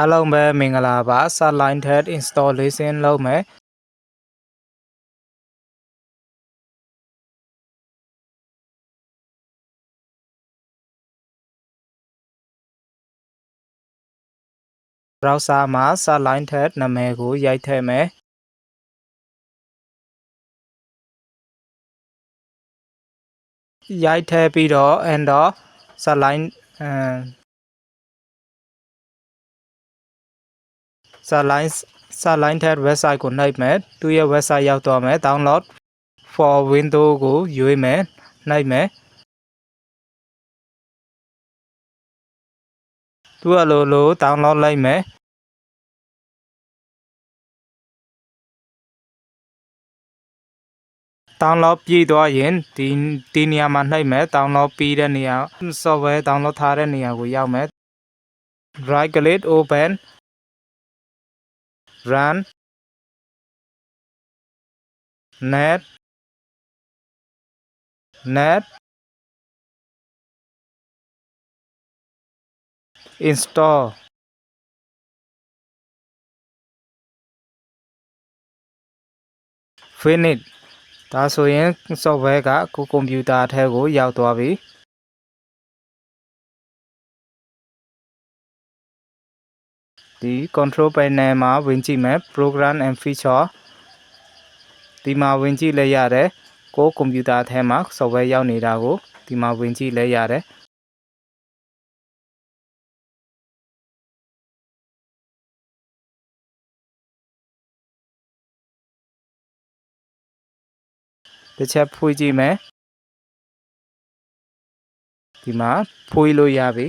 အားလုံးပဲမင်္ဂလာပါ Satellite Head installation လုပ်မယ် browser မှာ Satellite Head နာမည်ကိုရိုက်ထည့်မယ်ရိုက်ထည့်ပြီးတော့ enter Satellite Satellite Satellite Head website ကိုနှိပ်မယ်သူရဲ့ website ရောက်သွားမယ် download for window ကိုရွေးမယ်နှိပ်မယ်သူအလိုလို download လိုက်မယ် download ပြည့်သွားရင်ဒီဒီနေရာမှာနှိပ်မယ် download ပြီးတဲ့နေရာ software download ထားတဲ့နေရာကိုရောက်မယ် right click open run net net install finish ဒါဆိုရင် software ကကိုကွန်ပျူတာအထဲကိုရောက်သွားပြီ ဒီ control panel မှာဝင်ကြည့်မယ် program and feature ဒီမှာဝင်ကြည့်လဲရတယ်ကိုကွန်ပျူတာအထဲမှာ software ရောက်နေတာကိုဒီမှာဝင်ကြည့်လဲရတယ်တစ်ချက်ဖွေးကြည့်မယ်ဒီမှာဖွေးလို့ရပြီ